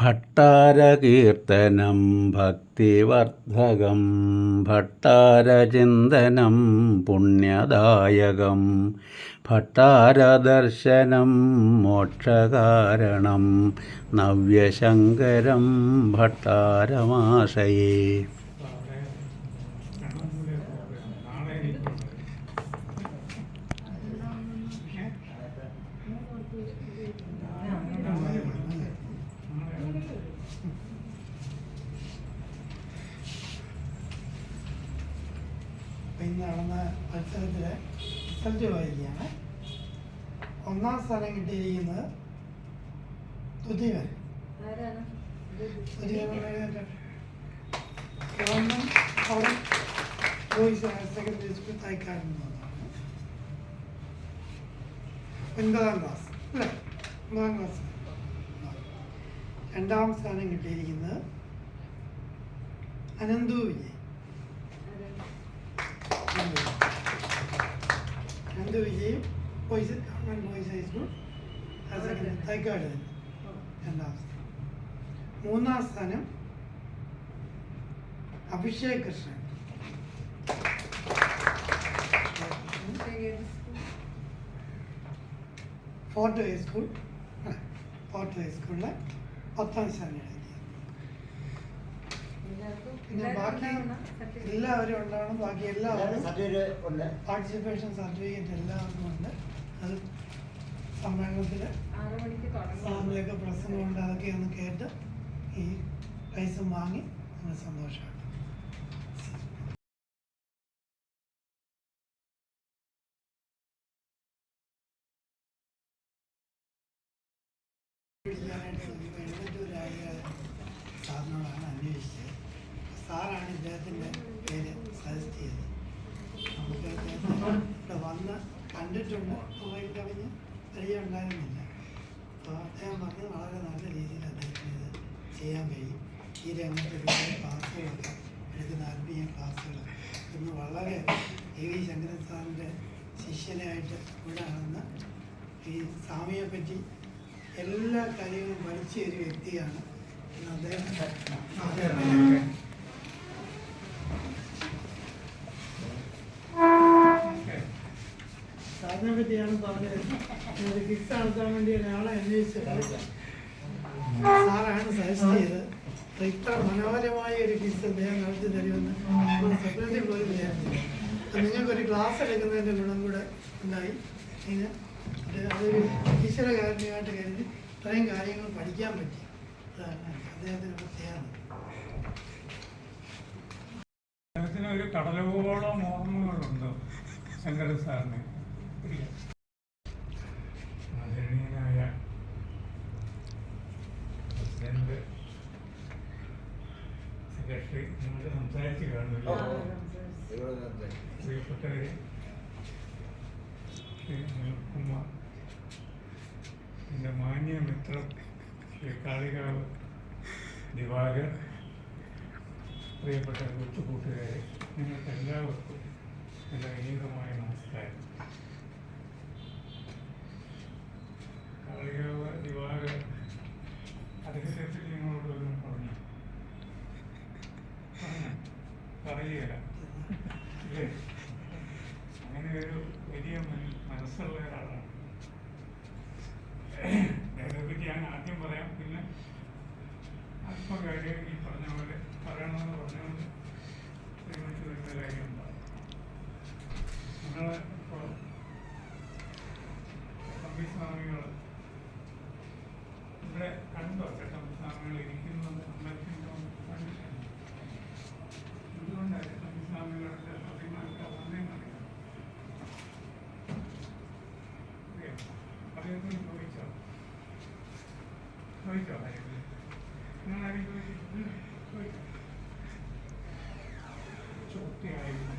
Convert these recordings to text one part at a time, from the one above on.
ഭട്ടാരകീർത്തനം ഭക്തിവർദ്ധകം ഭട്ടാരചിന്തനം പുണ്യദായകം ഭട്ടാരദർശനം മോക്ഷകാരണം നവ്യശങ്കരം ഭട്ടാരമാശയേ. നടന്ന മത്സരത്തിലെ റിസൾട്ട് വായിക്കുകയാണ് ഒന്നാം സ്ഥലം കിട്ടിയിരിക്കുന്നത് തുതിവൻ government house boys higher secondary school Thycaud നിന്നാണ് ഒൻപതാം ക്ലാസ് അല്ലേ? ഒൻപതാം ക്ലാസ് രണ്ടാം സ്ഥാനം കിട്ടിയിരിക്കുന്നത് Ananthu Vijay Ananthu വിജയും boys government boys high school higher secondary Thycaud തന്നെ. രണ്ടാം സ്ഥാനം. മൂന്നാം സ്ഥാനം Abhishek Krishnan. Fort high school fort ഹൈസ്കൂളിലെ പത്താം സ്ഥാനം എഴുതി പിന്നെ ബാക്കി എല്ലാവരും ഉണ്ടാവണം ബാക്കി എല്ലാവരും പാർട്ടിസിപ്പേഷൻ സർട്ടിഫിക്കറ്റ് എല്ലാവർക്കും ഉണ്ട്. അത് സമ്മേളനത്തിൽ സാറിന്റെയൊക്കെ പ്രസംഗമുണ്ട് അതൊക്കെ ഒന്ന് കേട്ട് ഈ പൈസ വാങ്ങി നമ്മൾ സന്തോഷമാണ് സാറിനോടാണ് അന്വേഷിച്ചത്. സാറാണ് ഇദ്ദേഹത്തിന്റെ പേര് സജസ്റ്റ് ചെയ്തത്. നമുക്ക് അദ്ദേഹത്തെ ഇവിടെ വന്ന് കണ്ടിട്ടുണ്ട്. മൊബൈൽ കവിഞ്ഞ് പരിചയമുണ്ടായിരുന്നില്ല. അപ്പോൾ അദ്ദേഹം പറഞ്ഞത് വളരെ നല്ല രീതിയിൽ അദ്ദേഹത്തിന് ഇത് ചെയ്യാൻ കഴിയും. ഈ രംഗത്ത് ഒരുപാട് ക്ലാസ്സുകളൊക്കെ എടുക്കുന്ന ആത്മീയ ക്ലാസ്സുകൾ. ഇന്ന് വളരെ എ വി ശങ്കരൻ സാറിന്റെ ശിഷ്യനായിട്ട് ഇവിടെ നടന്ന് ഈ സ്വാമിയെ പറ്റി എല്ലാ കാര്യങ്ങളും പഠിച്ച ഒരു വ്യക്തിയാണ് അദ്ദേഹം. പറ്റിയാണ് പറഞ്ഞത്. കിക്സ് കിസ് നടത്താൻ വേണ്ടി ഒരാളെ അന്വേഷിച്ചത്. സാറാണ് സജസ്റ്റ് ചെയ്തത്. അപ്പൊ ഇത്ര മനോഹരമായ ഒരു കിക്സ് അദ്ദേഹം നടത്തി തരുമെന്ന് സ്വപ്നത്തിൽ പോലും വിചാരിച്ചില്ല നിങ്ങൾക്കൊരു ക്ലാസ് എടുക്കുന്നതിന്റെ ഗുണം കൂടെ ഉണ്ടായി. അത് അതൊരു ഈശ്വരകാരനുമായിട്ട് കരുതി ഇത്രയും കാര്യങ്ങൾ പഠിക്കാൻ പറ്റി. അദ്ദേഹത്തിന് അദ്ദേഹത്തിന് ഒരു കടലോളം ഓർമ്മകളുണ്ട് ശങ്കരൻ സാറിന്. ആദരണീയനായ പ്രസിഡന്റ് സെക്രട്ടറി നിങ്ങൾ സംസാരിച്ച് കാണില്ല പ്രിയപ്പെട്ടവരെ ശ്രീ അനിൽകുമാർ എന്റെ മാന്യ മിത്രം ശ്രീ കാളികാവ് ദിവാകർ പ്രിയപ്പെട്ട കൊച്ചുകൂട്ടുകാരെ നിങ്ങൾക്ക് എല്ലാവർക്കും എന്റെ അനീതമായ നമസ്കാരം. ആദ്യം പറയാം. പിന്നെ കാര്യം ഈ പറഞ്ഞ പോലെ പറയണമെന്ന് പറഞ്ഞുകൊണ്ട് ഒരുമിച്ച് കുട്ടിയായിരുന്നു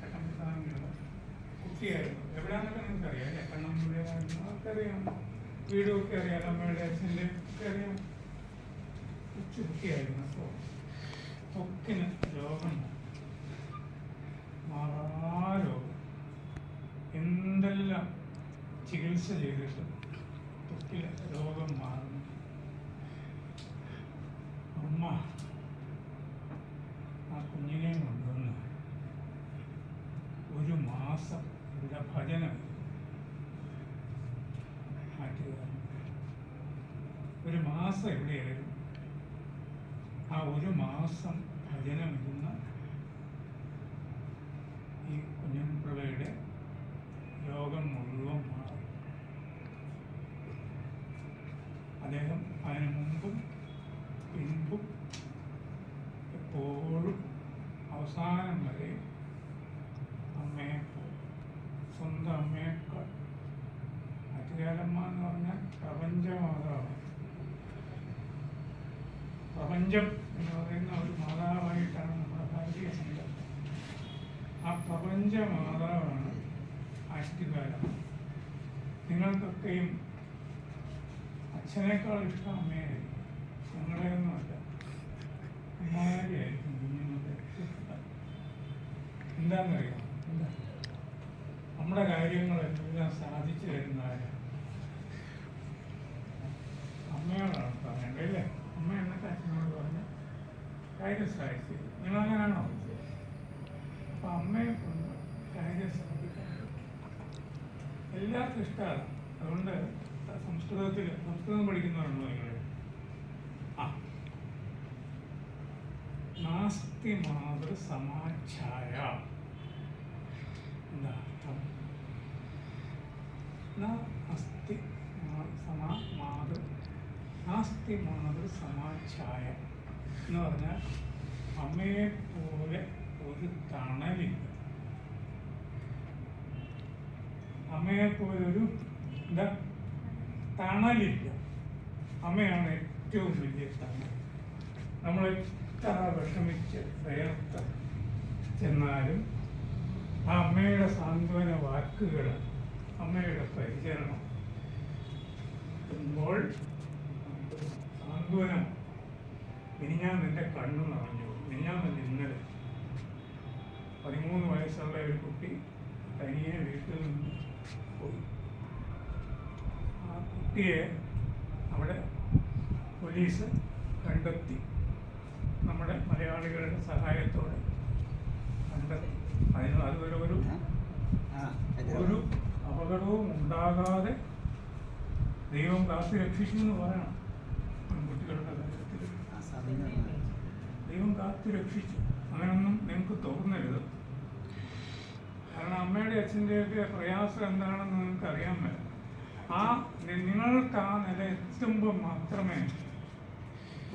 ചട്ടമ്പിസ്വാമികൾ കുട്ടിയായിരുന്നു എവിടെയാണെന്നൊക്കെ നിങ്ങൾക്കറിയാം അല്ലേ കണ്ണമ്പുഴയായിരുന്നു അതൊക്കെ വീടുമൊക്കെ അറിയാം അമ്മയുടെ അച്ഛൻ്റെ ഒക്കെ അറിയാം കൊച്ചു കുട്ടിയായിരുന്നു അപ്പോൾ ത്വക്കിന് രോഗം ചികിത്സ ചെയ്തിട്ട് തൊക്കിലെ രോഗം മാറുന്നു. അമ്മ ആ കുഞ്ഞിനെ കൊണ്ടുവന്ന് ഒരു മാസം ഇവിടെ ഭജനം മാറ്റുകാരൻ ഒരു മാസം എവിടെയായിരുന്നു? ആ ഒരു മാസം ഭജനം ഇരുന്ന് മുമ്പും പിൻപും എപ്പോഴും അവസാനം വരെ അമ്മയെ സ്വന്തം അമ്മയേക്കാൾ അധികാരമ്മ എന്ന് പറഞ്ഞാൽ പ്രപഞ്ചമാതാവ് പ്രപഞ്ചം എന്ന് പറയുന്ന ഒരു മാതാവായിട്ടാണ് നമ്മുടെ ഭാരതീയ സങ്കല്പം ആ പ്രപഞ്ച മാതാവാണ് ആറ്റുകാലം നിങ്ങൾക്കൊക്കെയും അച്ഛനേക്കാൾ ഇഷ്ടം അമ്മയായിരിക്കും. ഞങ്ങളെയൊന്നുമല്ല അമ്മമാരെയായിരിക്കും കുഞ്ഞുങ്ങളുടെ എന്താണെന്നറിയാം നമ്മുടെ കാര്യങ്ങളെല്ലാം സാധിച്ചു തരുന്ന ആരാ? അമ്മയോടാണ് പറയേണ്ടത് അല്ലേ? അമ്മ എന്നൊക്കെ അച്ഛനോട് പറഞ്ഞ കാര്യം സാധിച്ചു. നിങ്ങൾ അങ്ങനെയാണോ അപ്പൊ അമ്മയെ കൊണ്ട് കാര്യം സാധിക്കാൻ എല്ലാവർക്കും ഇഷ്ടമാണ് അതുകൊണ്ട് സംസ്കൃതത്തിൽ സംസ്കൃതം പഠിക്കുന്നവരുണ്ടോ നിങ്ങൾ ആ നാസ്തി മാതൃ സമാച്ഛായ എന്താർത്ഥം അസ്തി സമാ മാതൃ നാസ്തി മാതൃ സമാച്ഛായ എന്ന് പറഞ്ഞാൽ അമ്മയെ പോലെ ഒരു തണലില്ല. അമ്മയെ പോലെ ഒരു എന്താ? തണലില്ല. അമ്മയാണ് ഏറ്റവും വലിയ തണൽ. നമ്മൾ എത്ര വിഷമിച്ച് വേർത്ത് ചെന്നാലും ആ അമ്മയുടെ സാന്ത്വന വാക്കുകൾ അമ്മയുടെ പരിചരണം. ുമ്പോൾ സാന്ത്വനം. മിനിഞ്ഞാൻ നിന്റെ കണ്ണു നിറഞ്ഞു മിനിഞ്ഞാൻ ഇന്നലെ. പതിമൂന്ന് വയസ്സുള്ള ഒരു കുട്ടി തനിയെ വീട്ടിൽ നിന്ന് പോയി. ആ കുട്ടിയെ അവിടെ പോലീസ് കണ്ടെത്തി. നമ്മുടെ മലയാളികളുടെ സഹായത്തോടെ കണ്ടെത്തി അതിന് അതുവരെ ഒരു ഒരു അപകടവും ഉണ്ടാകാതെ ദൈവം കാത്തു രക്ഷിച്ചു എന്ന് പറയണം പെൺകുട്ടികളുടെ കാര്യത്തിൽ. ദൈവം കാത്തു രക്ഷിച്ചു. അങ്ങനെയൊന്നും നിങ്ങൾക്ക് തോന്നരുത്. കാരണം അമ്മയുടെ അച്ഛന്റെയൊക്കെ പ്രയാസം എന്താണെന്ന് നിങ്ങൾക്ക് അറിയാൻ പറ്റും ആ നിങ്ങൾക്ക് ആ നില എത്തുമ്പോൾ മാത്രമേ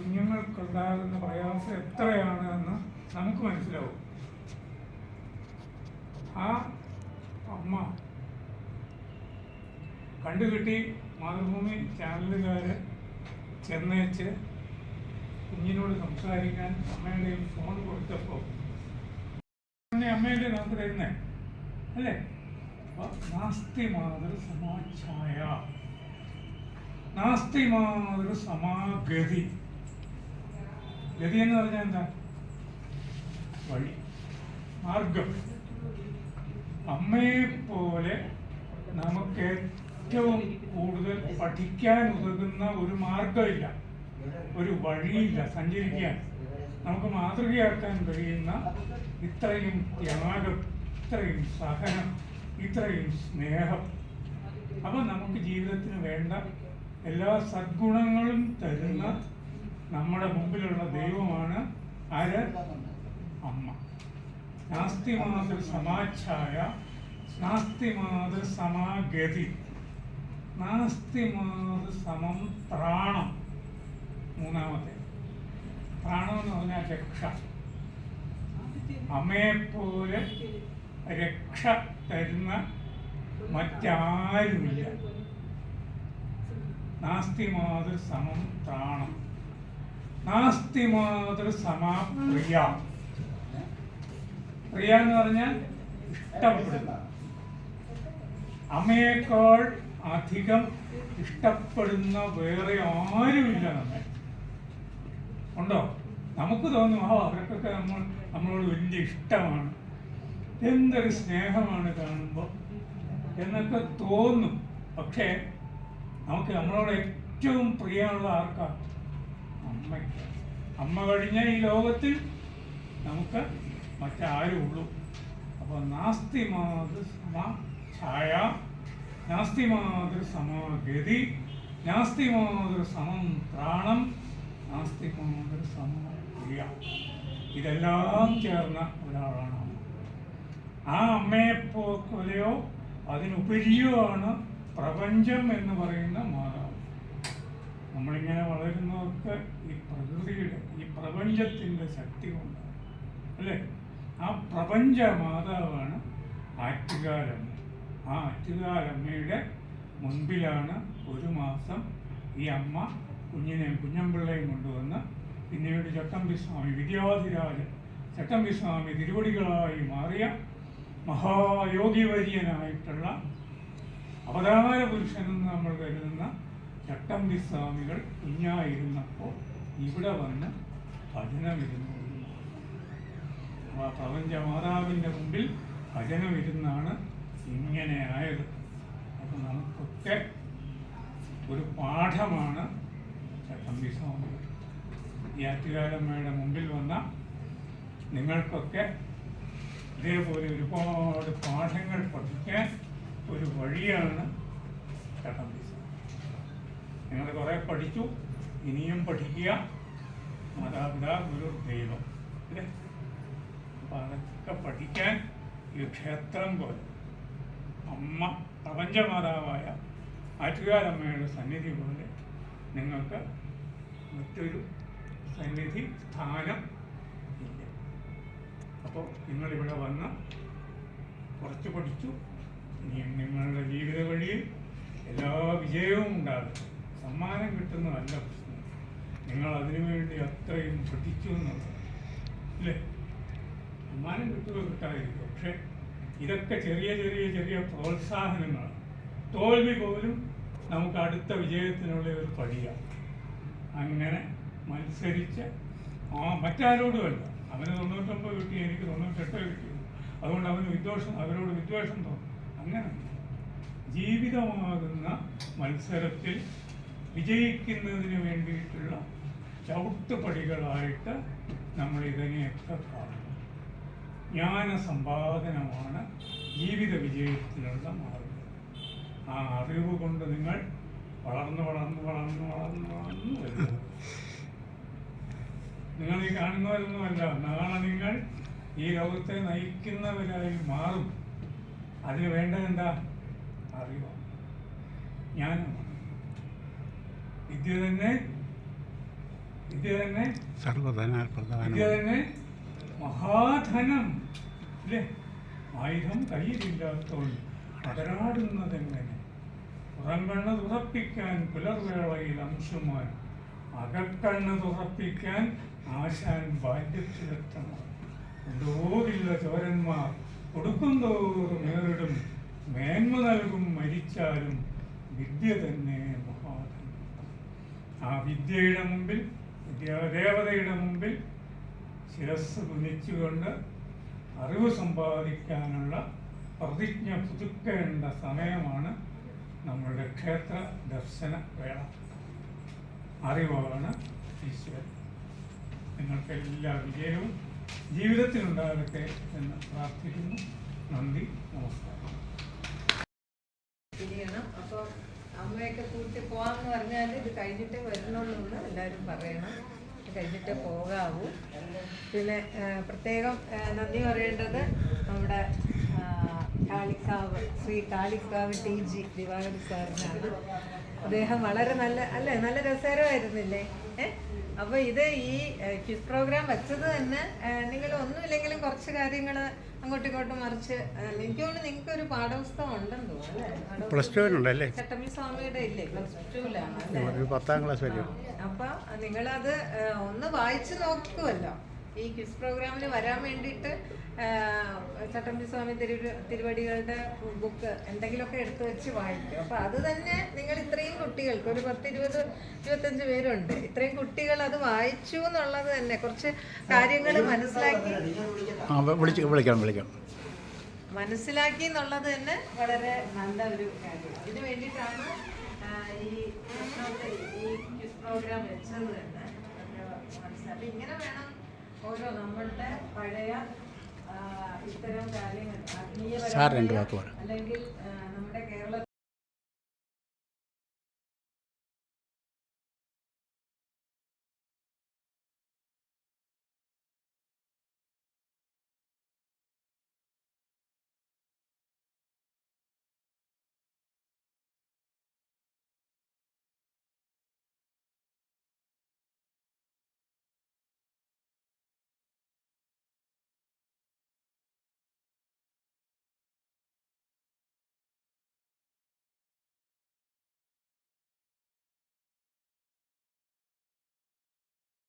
കുഞ്ഞുങ്ങൾക്കുണ്ടാകുന്ന പ്രയാസം എത്രയാണ് എന്ന് നമുക്ക് മനസ്സിലാവും. ആ അമ്മ കണ്ടുകിട്ടി മാതൃഭൂമി ചാനലുകാർ ചെന്നേച്ച് കുഞ്ഞിനോട് സംസാരിക്കാൻ അമ്മയുടെ ഫോൺ കൊടുത്തപ്പോൾ അമ്മയുടെ നമുക്ക് തരുന്നേ അല്ലേ? നാസ്തി മാതൃ സമാഛായ നാസ്തി മാതൃ സമാഗതി. ഗതി എന്ന് പറഞ്ഞാൽ എന്താ? വഴി മാർഗം. അമ്മയെ പോലെ നമുക്ക് ഏറ്റവും കൂടുതൽ പഠിക്കാൻ ഉതകുന്ന ഒരു മാർഗമില്ല. ഒരു വഴിയില്ല സഞ്ചരിക്കാൻ. നമുക്ക് മാതൃകയാക്കാൻ കഴിയുന്ന ഇത്രയും ത്യാഗം ഇത്രയും സഹനം ഇത്രയും സ്നേഹം. അപ്പൊ നമുക്ക് ജീവിതത്തിന് വേണ്ട എല്ലാ സദ്ഗുണങ്ങളും തരുന്ന നമ്മുടെ മുമ്പിലുള്ള ദൈവമാണ് ആര്? അമ്മ. നാസ്തി മാതൃ സമാച്ഛായ നാസ്തി മാതൃ സമാഗതി നാസ്തി മാതൃ സമം പ്രാണം. മൂന്നാമത്തെ. പ്രാണം എന്ന് പറഞ്ഞാൽ രക്ഷ. അമ്മയെപ്പോലെ രക്ഷ തരുന്ന മറ്റാരുമില്ല. നാസ്തി മാതൃ സമം പ്രാണം. നാസ്തി മാതൃ സമാ പ്രിയ. എന്ന് പറഞ്ഞാൽ ഇഷ്ടപ്പെടുന്ന. അമ്മയേക്കാൾ അധികം ഇഷ്ടപ്പെടുന്ന വേറെ ആരുമില്ല നമ്മെ. ഉണ്ടോ? നമുക്ക് തോന്നും ആ അവർക്കൊക്കെ നമ്മൾ നമ്മളോട് വലിയ ഇഷ്ടമാണ്. എന്തൊരു സ്നേഹമാണ് കാണുമ്പോൾ എന്നൊക്കെ തോന്നും. പക്ഷേ നമുക്ക് നമ്മളോട് ഏറ്റവും പ്രിയമുള്ള ആർക്കാ? അമ്മയ്ക്ക് അമ്മ കഴിഞ്ഞ ഈ ലോകത്തിൽ നമുക്ക് മറ്റാരും ഉള്ളൂ അപ്പോൾ നാസ്തി മാതൃ സമ ഛായ നാസ്തി മാതൃ സമഗതി നാസ്തി മാതൃ സമം പ്രാണം നാസ്തി മാതൃ സമം ക്രിയ. ഇതെല്ലാം ചേർന്ന ഒരാളാണ് അമ്മ. ആ അമ്മയെ പോലെയോ അതിനുപരിയോ ആണ് പ്രപഞ്ചം എന്ന് പറയുന്ന മാതാവ് നമ്മളിങ്ങനെ വളരുന്നതൊക്കെ ഈ പ്രകൃതിയുടെ ഈ പ്രപഞ്ചത്തിന്റെ ശക്തി കൊണ്ടാണ്. അല്ലേ? ആ പ്രപഞ്ച മാതാവാണ് ആറ്റുകാലമ്മ. ആ ആറ്റുകാലമ്മയുടെ മുൻപിലാണ് ഒരു മാസം ഈ അമ്മ കുഞ്ഞിനെയും കുഞ്ഞമ്പിള്ളയും കൊണ്ടുവന്ന് പിന്നീട് ചട്ടമ്പി സ്വാമി വിദ്യാധിരാജൻ ചട്ടമ്പി സ്വാമി തിരുവടികളായി മാറിയ മഹായോഗിവര്യനായിട്ടുള്ള അവതാര പുരുഷനെന്ന് നമ്മൾ കരുതുന്ന ചട്ടമ്പി സ്വാമികൾ കുഞ്ഞായിരുന്നപ്പോൾ ഇവിടെ വന്ന് ഭജനമിരുന്നു പ്രപഞ്ച മാതാവിന്റെ മുമ്പിൽ ഭജനമിരുന്നാണ് ഇങ്ങനെ ആയത്. അപ്പം നമുക്കൊക്കെ ഒരു പാഠമാണ് ചട്ടമ്പി സ്വാമികൾ ഈ ആറ്റുകാലമ്മയുടെ മുമ്പിൽ വന്ന നിങ്ങൾക്കൊക്കെ ഇതേപോലെ ഒരുപാട് പാഠങ്ങൾ പഠിക്കാൻ ഒരു വഴിയാണ് ചട്ടമ്പി നിങ്ങൾ കുറേ പഠിച്ചു ഇനിയും പഠിക്കുക. മാതാപിതാ ഗുരു ദൈവം അല്ലേ? അപ്പം അതൊക്കെ പഠിക്കാൻ ഈ ക്ഷേത്രം പോലെ. അമ്മ പ്രപഞ്ചമാതാവായ ആറ്റുകാരമ്മയുടെ സന്നിധി പോലെ നിങ്ങൾക്ക് മറ്റൊരു സന്നിധി സ്ഥാനം ഇല്ല. അപ്പോൾ നിങ്ങളിവിടെ വന്ന് കുറച്ച് പഠിച്ചു. ഇനിയും നിങ്ങളുടെ ജീവിത വഴിയിൽ എല്ലാ വിജയവും ഉണ്ടാകും. സമ്മാനം കിട്ടുന്നതല്ല പ്രശ്നം. നിങ്ങൾ അതിനുവേണ്ടി അത്രയും പഠിച്ചു എന്നുള്ളത്. അല്ലേ? സമ്മാനം കിട്ടുക കിട്ടാതിരിക്കും. പക്ഷെ ഇതൊക്കെ ചെറിയ ചെറിയ ചെറിയ പ്രോത്സാഹനങ്ങളാണ്. തോൽവി പോലും നമുക്ക് അടുത്ത വിജയത്തിനുള്ള ഒരു പടിയാണ് അങ്ങനെ മത്സരിച്ച് ആ മറ്റാരോടുമല്ല അവന് തൊണ്ണൂറ്റൊമ്പത് കിട്ടി എനിക്ക് തൊണ്ണൂറ്റെട്ട് കിട്ടി. അതുകൊണ്ട് അവന് വിദ്വേഷം അവരോട് വിദ്വേഷം തോന്നും. അങ്ങനെ ജീവിതമാകുന്ന മത്സരത്തിൽ വിജയിക്കുന്നതിന് വേണ്ടിയിട്ടുള്ള ചവിട്ടുപടികളായിട്ട് നമ്മൾ ഇതിനെയൊക്കെ കാണുന്നു. ജ്ഞാന സമ്പാദനമാണ് ജീവിത വിജയത്തിനുള്ള മാർഗം. ആ അറിവ് കൊണ്ട് നിങ്ങൾ വളർന്ന് വളർന്ന് വളർന്ന് വളർന്ന് വളർന്ന് വരുന്നു. നിങ്ങൾ ഈ കാണുന്നവരൊന്നുമല്ല. നാളെ നിങ്ങൾ ഈ ലോകത്തെ നയിക്കുന്നവരായി മാറും. അതിന് വേണ്ടത് എന്താ അറിവാണ്. ജ്ഞാനമാണ്. വിദ്യ തന്നെ വിദ്യ തന്നെ സർവധനാൽ വിദ്യ പ്രധാനം തന്നെ മഹാധനം. അല്ലേ? ആയുധം കയ്യിലില്ലാത്തവൻ പതരാടുന്നതെങ്ങനെ പുറംകണ്ണ് തുറപ്പിക്കാൻ പുലർവേളയിൽ അംശുമാൻ അകക്കണ്ണ് തുറപ്പിക്കാൻ ആശാൻ ബാല്യത്തിലെത്തണം കൊണ്ടുപോകില്ല ചോരന്മാർ കൊടുക്കും തോറും ഏറിടും മേന്മ നൽകും മരിച്ചാലും വിദ്യ തന്നെ ആ വിദ്യയുടെ മുമ്പിൽ ദേവതയുടെ മുമ്പിൽ ശിരസ് കുനിച്ചുകൊണ്ട് അറിവ് സമ്പാദിക്കാനുള്ള പ്രതിജ്ഞ പുതുക്കേണ്ട സമയമാണ് നമ്മളുടെ ക്ഷേത്ര ദർശന വേള. അറിവാണ് ഈശ്വരൻ. നിങ്ങൾക്ക് എല്ലാ വിജയവും ജീവിതത്തിലുണ്ടാകട്ടെ എന്ന് പ്രാർത്ഥിക്കുന്നു. നന്ദി നമസ്കാരം തിരിയണം അപ്പോൾ അമ്മയൊക്കെ കൂട്ടി പോവാന്ന് പറഞ്ഞാൽ ഇത് കഴിഞ്ഞിട്ടേ വരുന്നുള്ളൂ എന്ന് എല്ലാവരും പറയണം കഴിഞ്ഞിട്ടേ പോകാവൂ. പിന്നെ പ്രത്യേകം നന്ദി പറയേണ്ടത് നമ്മുടെ കാളിക്കാവ് ശ്രീ കാളിക്കാവ് ടി ജി ദിവാകരി സാറിനാണ്. അദ്ദേഹം വളരെ നല്ല അല്ലേ? നല്ല രസകരമായിരുന്നില്ലേ? ഏ? അപ്പോൾ ഇത് ഈ ക്വിസ് പ്രോഗ്രാം വെച്ചത് തന്നെ നിങ്ങൾ ഒന്നുമില്ലെങ്കിലും കുറച്ച് കാര്യങ്ങൾ അങ്ങോട്ടും ഇങ്ങോട്ടും മറിച്ച് എനിക്ക് തോന്നുന്നു നിങ്ങൾക്ക് ഒരു പാഠപുസ്തകം ഉണ്ടെന്ന് തോന്നുന്നു പ്ലസ് ടുവിനുണ്ടല്ലേ ചട്ടമ്പി സ്വാമിയുടെ ഇല്ലേ? പ്ലസ് ടുവിലാണ് പത്താം ക്ലാസ് വരെ അപ്പൊ നിങ്ങളത് ഒന്ന് വായിച്ചു നോക്കുമല്ലോ ഈ ക്വിസ് പ്രോഗ്രാമിന് വരാൻ വേണ്ടിയിട്ട് ചട്ടമ്പി സ്വാമി തിരു തിരുവടികളുടെ ബുക്ക് എന്തെങ്കിലുമൊക്കെ എടുത്തു വെച്ച് വായിക്കും. അപ്പൊ അത് തന്നെ നിങ്ങൾ ഇത്രയും കുട്ടികൾക്ക് ഒരു പത്ത് ഇരുപത് ഇരുപത്തഞ്ച് പേരുണ്ട്. ഇത്രയും കുട്ടികൾ അത് വായിച്ചു എന്നുള്ളത് തന്നെ. കുറച്ച് കാര്യങ്ങൾ മനസ്സിലാക്കി വിളിക്കാം വിളിക്കാം. മനസ്സിലാക്കി എന്നുള്ളത് തന്നെ വളരെ നല്ല ഒരു കാര്യമാണ് ഇതിനു വേണ്ടിയിട്ടാണ് ഈ ഈ ക്വിസ് പ്രോഗ്രാം വെച്ചത് തന്നെ മനസ്സിലാക്കി ഇങ്ങനെ വേണം ഓരോ നമ്മളുടെ പഴയ ഇത്തരം കാര്യങ്ങൾ. അല്ലെങ്കിൽ നമ്മുടെ കേരള